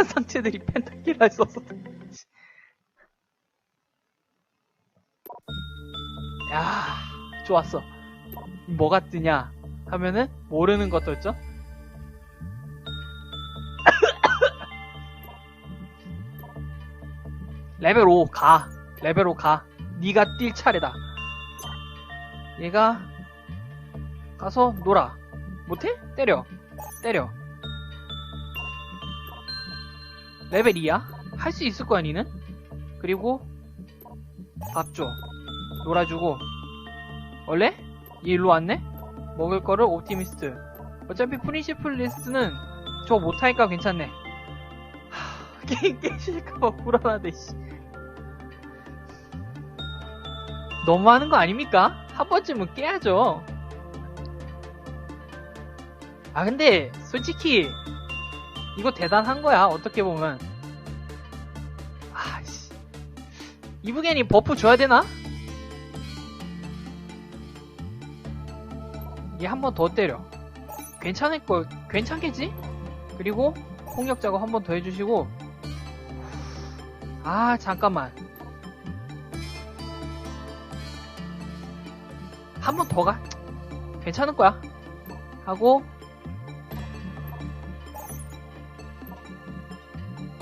이상한 상체들이 펜타키를 썼어. 야, 좋았어. 뭐가 뜨냐 하면은 모르는 것도 있죠. 레벨 5 가. 레벨 5 가. 네가 뛸 차례다. 얘가 가서 놀아. 못해? 때려. 때려. 레벨 2야? 할 수 있을 거야, 니는? 그리고 밥 줘. 놀아주고. 원래? 얘 일로 왔네? 먹을 거를 옵티미스트. 어차피 프린시플 리스트는 저거 못하니까 괜찮네. 하, 게임 깨질까봐 불안하대, 씨. 너무하는 거 아닙니까? 한 번쯤은 깨야죠. 아, 근데, 솔직히, 이거 대단한 거야, 어떻게 보면. 아씨. 이브겐이 버프 줘야 되나? 얘 한 번 더 때려. 괜찮을 거, 괜찮겠지? 그리고, 폭력 작업 한 번 더 해주시고, 아, 잠깐만. 한 번 더 가. 괜찮을 거야. 하고,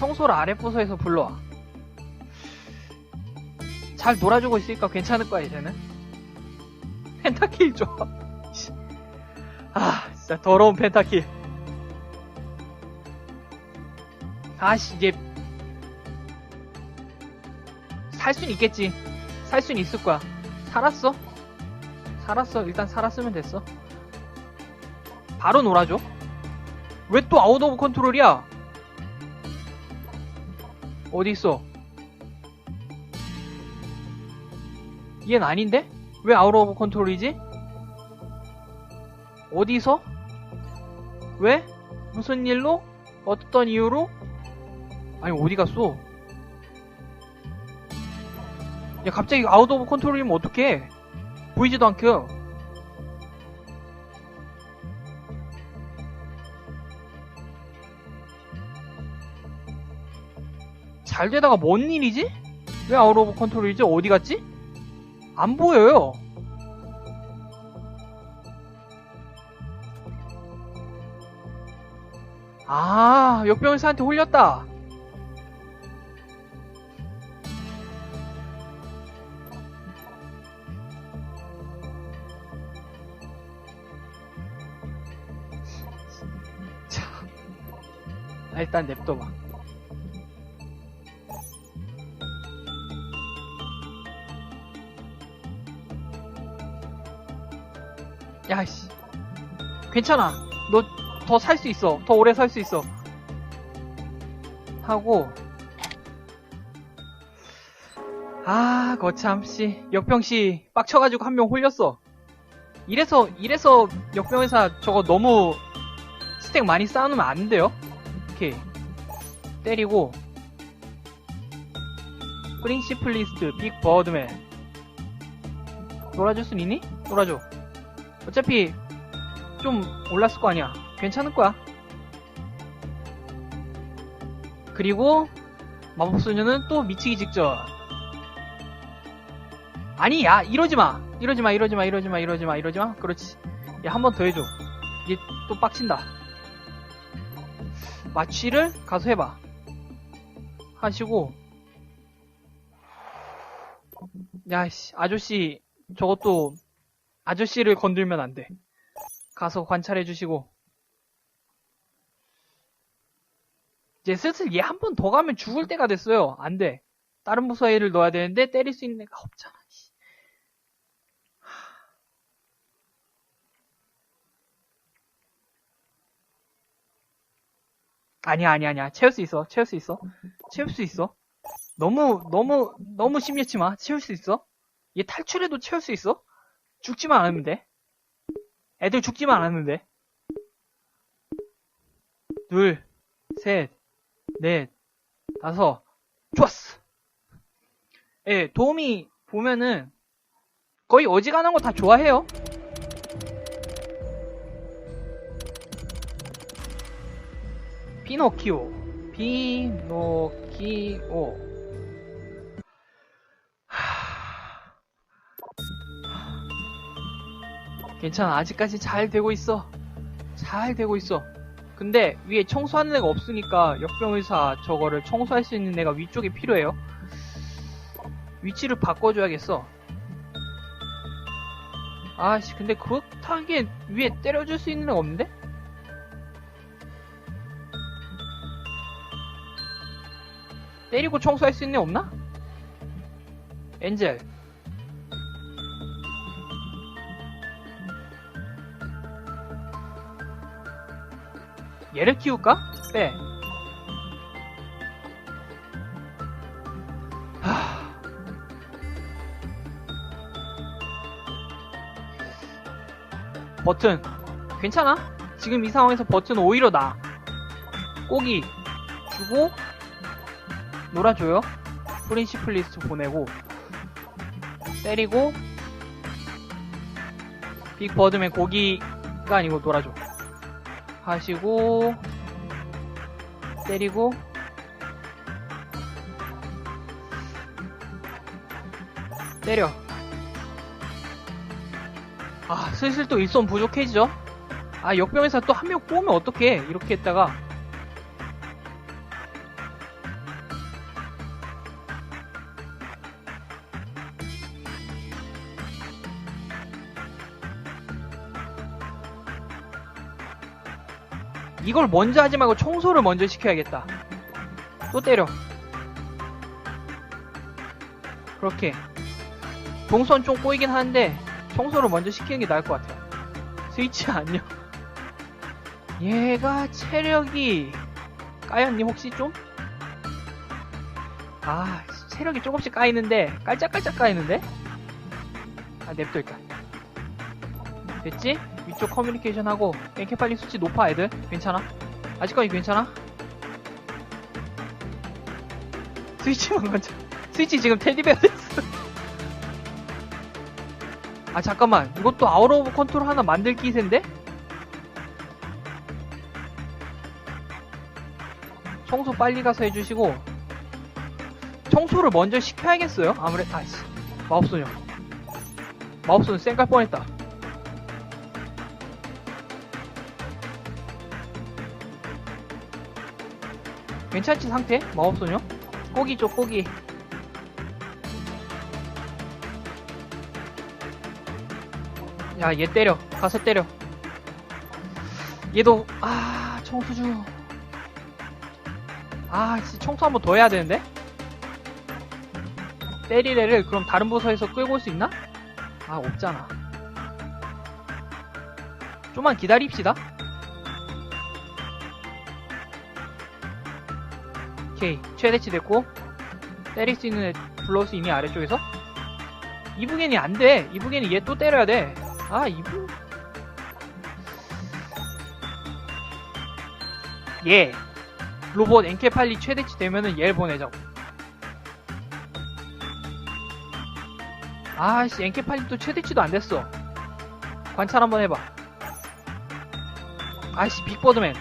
청소를 아래 부서에서 불러와. 잘 놀아주고 있으니까 괜찮을 거야, 이제는. 펜타킬 줘. 씨. 아, 진짜 더러운 펜타킬. 아씨, 이제. 살 순 있겠지. 살 순 있을 거야. 살았어? 살았어. 일단 살았으면 됐어. 바로 놀아줘. 왜 또 아웃 오브 컨트롤이야? 어디 있어? 얘는 아닌데? 왜 아웃 오브 컨트롤이지? 어디서? 왜? 무슨 일로? 어떤 이유로? 아니 어디 갔어? 야 갑자기 아웃 오브 컨트롤이면 어떡해? 보이지도 않겨. 잘 되다가 뭔 일이지? 왜 아웃 오브 컨트롤이지? 어디 갔지? 안 보여요. 아, 역병의사한테 홀렸다. 자, 아, 일단 냅둬봐. 야씨. 괜찮아. 너 더 살 수 있어. 더 오래 살 수 있어. 하고 아 거참씨. 역병씨 빡쳐가지고 한 명 홀렸어. 이래서 이래서 역병회사 저거 너무 스택 많이 쌓아놓으면 안 돼요? 오케이 때리고 프린시플리스트 빅 버드맨. 놀아줄 순 있니? 놀아줘 어차피 좀 올랐을 거 아니야. 괜찮을 거야. 그리고 마법소녀는 또 미치기 직전. 아니, 야, 이러지 마. 이러지 마, 이러지 마, 이러지 마, 이러지 마, 이러지 마. 그렇지. 야, 한 번 더 해줘. 이게 또 빡친다. 마취를 가서 해봐. 하시고. 야 씨, 아저씨, 저것도 아저씨를 건들면 안 돼. 가서 관찰해 주시고. 이제 슬슬 얘 한 번 더 가면 죽을 때가 됐어요. 안 돼. 다른 무사히를 넣어야 되는데 때릴 수 있는 애가 없잖아. 씨. 아니야, 아니야, 아니야. 채울 수 있어. 채울 수 있어. 채울 수 있어. 너무, 너무, 너무 심했지 마. 채울 수 있어. 얘 탈출해도 채울 수 있어. 죽지만 않으면 돼. 애들 죽지만 않았는데. 둘, 셋, 넷, 다섯. 좋았어. 예, 도움이 보면은 거의 어지간한 거 다 좋아해요. 피노키오, 피노키오. 괜찮아. 아직까지 잘 되고 있어. 잘 되고 있어. 근데 위에 청소하는 애가 없으니까 역병의사 저거를 청소할 수 있는 애가 위쪽에 필요해요. 위치를 바꿔줘야겠어. 아씨, 근데 그렇다기엔 위에 때려줄 수 있는 애가 없는데? 때리고 청소할 수 있는 애 없나? 엔젤. 얘를 키울까? 빼. 하... 버튼. 괜찮아? 지금 이 상황에서 버튼 오히려 나. 꼬기 주고 놀아줘요. 프린시플 리스트 보내고 때리고 빅 버드맨 고기가 아니고 놀아줘. 하시고 때리고. 때려. 아 슬슬 또 일손 부족해지죠? 아 역병에서 또 한 명 뽑으면 어떡해? 이렇게 했다가 이걸 먼저 하지 말고 청소를 먼저 시켜야겠다. 또 때려. 그렇게. 동선 좀 꼬이긴 하는데 청소를 먼저 시키는 게 나을 것 같아요. 스위치 안녕. 얘가 체력이 까였니 혹시 좀? 아 체력이 조금씩 까이는데 깔짝깔짝 까이는데? 아 일단. 됐지? 위쪽 커뮤니케이션 하고 땡캐팔리 수치 높아 애들? 괜찮아? 아직까지 괜찮아? 스위치만 건져 스위치 지금 테디베어 됐어 아 잠깐만. 이것도 아웃 오브 컨트롤 하나 만들 기세인데? 청소 빨리 가서 해주시고. 청소를 먼저 시켜야겠어요? 아무래 아씨. 마법소녀. 마법소녀 쌩깔 뻔했다 괜찮지 상태? 마법소녀? 꼬기 줘 꼬기. 야 얘 때려. 가서 때려. 얘도 아 청소주. 아 진짜 청소 한번 더 해야 되는데? 때리레를 그럼 다른 부서에서 끌고 올 수 있나? 아 없잖아. 좀만 기다립시다 오케이. 최대치 됐고 때릴 수 있는 수 있니 아래쪽에서? 이북엔이 안돼. 이북엔이 얘 또 때려야 돼아 이북. 얘 로봇 엔케팔리 최대치 되면은 얘를 보내자고. 아씨 엔케팔리 또 최대치도 안 됐어. 관찰 한번 해봐. 아씨 빅버드맨.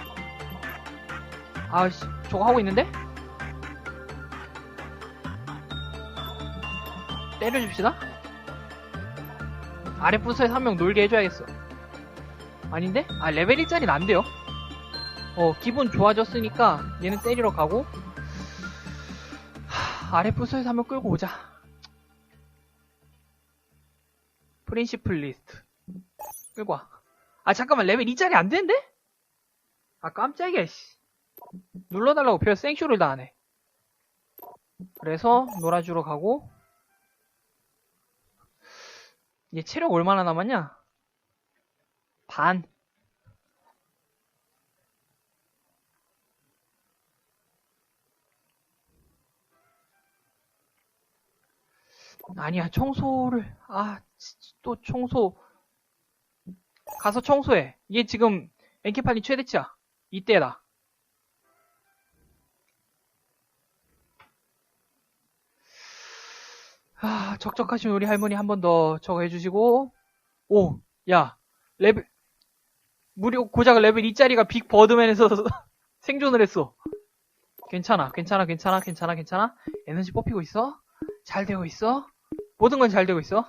아씨 저거 하고 있는데? 때려줍시다. 아래 부서에서 한 명 놀게 해줘야겠어. 아닌데? 아, 레벨 1짜리는 안 돼요. 어, 기분 좋아졌으니까 얘는 때리러 가고, 하, 아래 부서에서 한 명 끌고 오자. 프린시플 리스트. 끌고 와. 아, 잠깐만, 레벨 2짜리 안 되는데? 아, 깜짝이야, 씨. 눌러달라고 별 생쇼를 다 하네. 그래서 놀아주러 가고, 얘 체력 얼마나 남았냐? 반. 아니야, 청소를, 아, 또 청소. 가서 청소해. 얘 지금 엔케팔리 최대치야. 이때다. 아, 적적하신 우리 할머니 한 번 더 저거 해주시고, 오, 야, 레벨, 무료 고작 레벨 2짜리가 빅 버드맨에서 생존을 했어. 괜찮아, 괜찮아, 괜찮아, 괜찮아, 괜찮아. 에너지 뽑히고 있어. 잘 되고 있어. 모든 건 잘 되고 있어.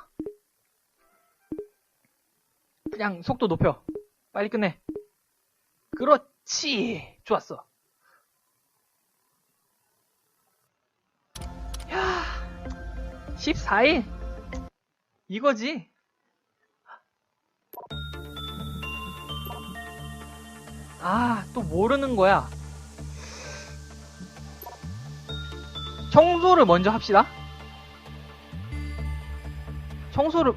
그냥 속도 높여. 빨리 끝내. 그렇지. 좋았어. 14일. 이거지. 아, 또 모르는 거야. 청소를 먼저 합시다. 청소를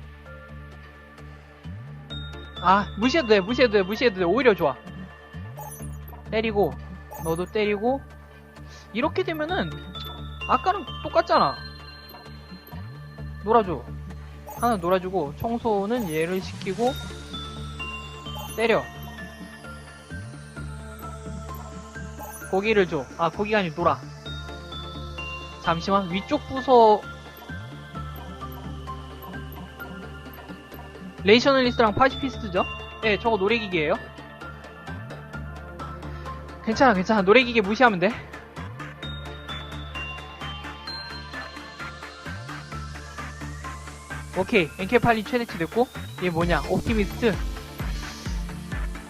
아 무시해도 돼 무시해도 돼 무시해도 돼 오히려 좋아 때리고 너도 때리고 이렇게 되면은 아까는 똑같잖아 놀아줘 하나 놀아주고 청소는 얘를 시키고 때려 고기를 줘 아 고기가 아니고 놀아 잠시만 위쪽 부서 레이셔널리스트랑 파시피스트죠? 네, 저거 노래기계예요. 괜찮아, 괜찮아. 노래기계 무시하면 돼. 오케이, 엔케팔리 최대치 됐고 얘 뭐냐? 옵티미스트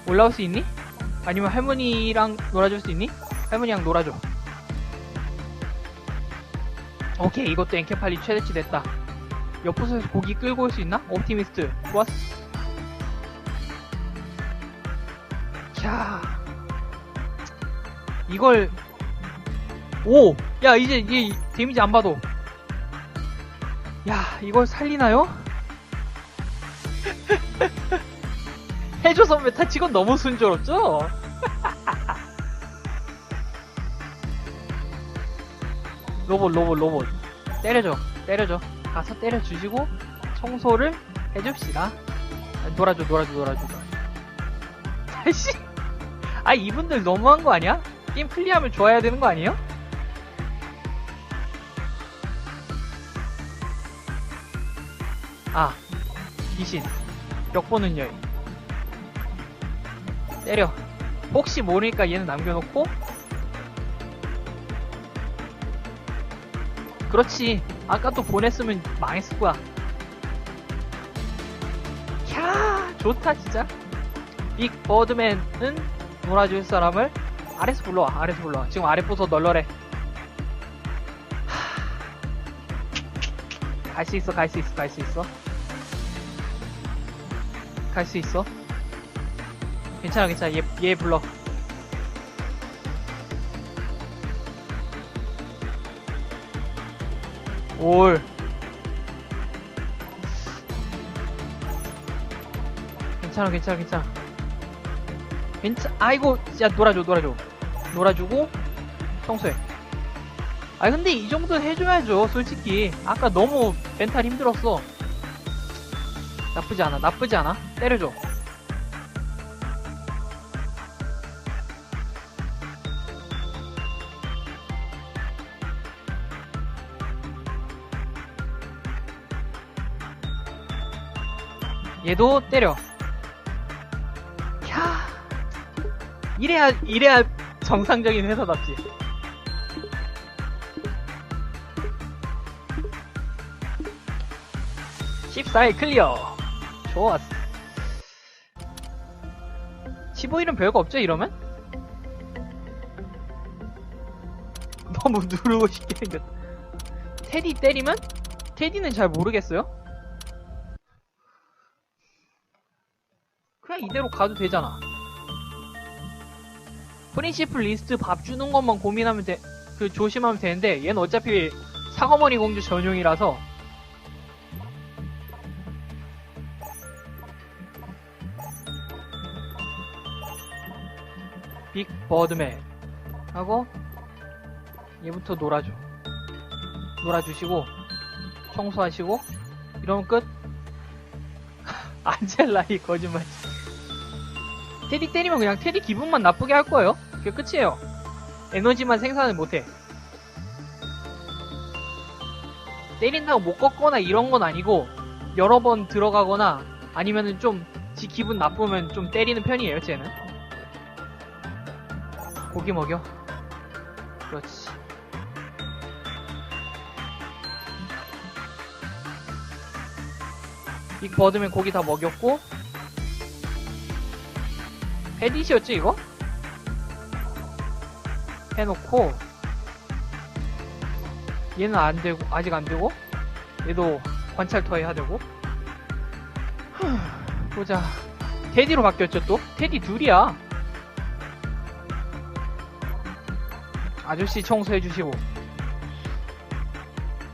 올라올 수 있니? 아니면 할머니랑 놀아줄 수 있니? 할머니랑 놀아줘. 오케이, 이것도 엔케팔리 최대치 됐다. 옆부서에서 고기 끌고 올 수 있나? 옵티미스트 좋았어 캬 이걸 오! 야 이제 이게 데미지 안 봐도 야 이걸 살리나요? 해줘 선배 타치건 너무 순조롭죠? 로봇 로봇 로봇 때려줘 때려줘 가서 때려주시고 청소를 해줍시다. 아, 놀아줘, 놀아줘, 놀아줘. 아씨, 아 이분들 너무한 거 아니야? 게임 클리어하면 좋아야 되는 거 아니에요? 아, 귀신, 벽 보는 여인. 때려. 혹시 모르니까 얘는 남겨놓고 그렇지. 아까 또 보냈으면 망했을 거야. 캬, 좋다, 진짜. 빅 버드맨은 놀아줄 사람을 아래서 불러와, 아래서 불러와. 지금 아래 부서 널널해. 갈 수 있어, 갈 수 있어, 갈 수 있어. 갈 수 있어. 괜찮아, 괜찮아. 얘, 얘 불러. 올. 괜찮아, 괜찮아, 괜찮아. 괜찮, 아이고, 야, 놀아줘, 놀아줘. 놀아주고, 청소해. 아, 근데 이 정도 해줘야죠, 솔직히. 아까 너무 멘탈 힘들었어. 나쁘지 않아, 나쁘지 않아. 때려줘. 얘도 때려. 야, 이래야 이래야 정상적인 회사답지. (14일) 클리어 좋았어 15일은 별거 없죠 이러면? 너무 누르고 싶게 생겼 테디 때리면? 테디는 잘 모르겠어요? 그냥 이대로 가도 되잖아. 프린시플 리스트 밥 주는 것만 고민하면 돼, 그 조심하면 되는데 얘는 어차피 사과머리 공주 전용이라서 빅 버드맨 하고 얘부터 놀아줘. 놀아주시고 청소하시고 이러면 끝. 안젤라 이 거짓말. 테디 때리면 그냥 테디 기분만 나쁘게 할 거예요. 그게 끝이에요. 에너지만 생산을 못해. 때린다고 못 걷거나 이런 건 아니고 여러 번 들어가거나 아니면은 좀 지 기분 나쁘면 좀 때리는 편이에요, 쟤는. 고기 먹여. 그렇지. 빅 버드면 고기 다 먹였고. 페디시였지 이거? 해놓고. 얘는 안 되고 아직 안 되고? 얘도 관찰 터에 해야 되고. 후, 보자. 테디로 바뀌었죠 또? 테디 둘이야 아저씨 청소해 주시고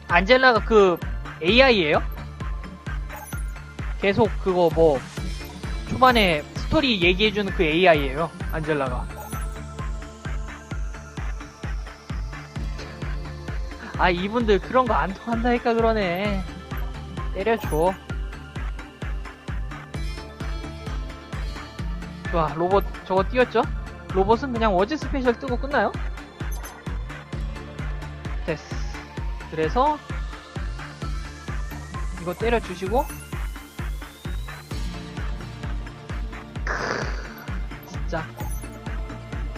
안젤라가 그 AI예요? 계속 그거 뭐 초반에 스토리 얘기해 주는 그 AI예요 안젤라가 아 이분들 그런 거 안 통한다니까 그러네 때려줘 좋아 로봇 저거 띄웠죠? 로봇은 그냥 워즈 스페셜 뜨고 끝나요? 그래서 이거 때려주시고. 크으, 진짜.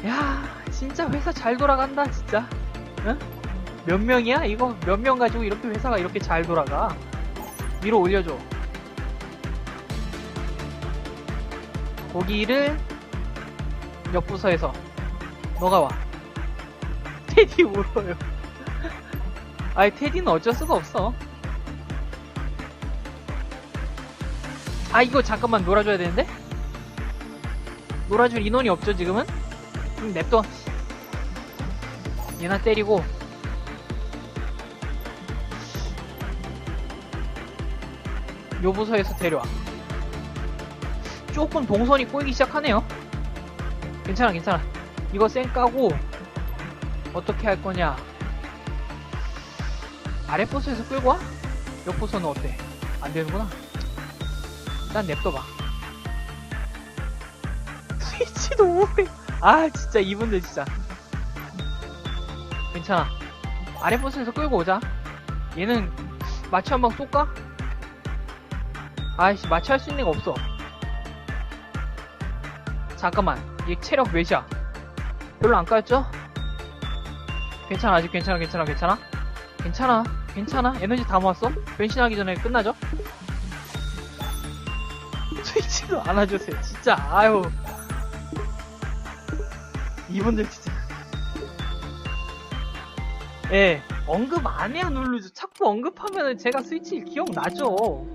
야 진짜 회사 잘 돌아간다 진짜. 응? 몇 명이야? 이거 몇 명 가지고 이렇게 회사가 이렇게 잘 돌아가? 위로 올려줘. 고기를 옆 부서에서. 너가 와. 테디 울어요 아이 테디는 어쩔 수가 없어. 아 이거 잠깐만 놀아줘야 되는데? 놀아줄 인원이 없죠 지금은? 음, 냅둬. 얘나 때리고. 요 부서에서 데려와. 조금 동선이 꼬이기 시작하네요. 괜찮아 괜찮아. 이거 쌩 까고 어떻게 할 거냐 아래 부서에서 끌고 와? 옆 부서는 어때? 안 되는구나. 일단 냅둬봐. 스위치도 오래 아 진짜 이분들 진짜. 괜찮아. 아래 부서에서 끌고 오자. 얘는 마취 한 방 쏠까? 아이씨 마취할 수 있는 게 없어. 잠깐만. 얘 체력 몇이야? 별로 안 까였죠? 괜찮아 아직 괜찮아 괜찮아 괜찮아? 괜찮아 괜찮아? 에너지 다 모았어? 변신하기 전에 끝나죠? 스위치도 안아주세요. 진짜 아유. 이분들 진짜. 예 언급 안 해야 누르죠 자꾸 언급하면 제가 스위치 기억나죠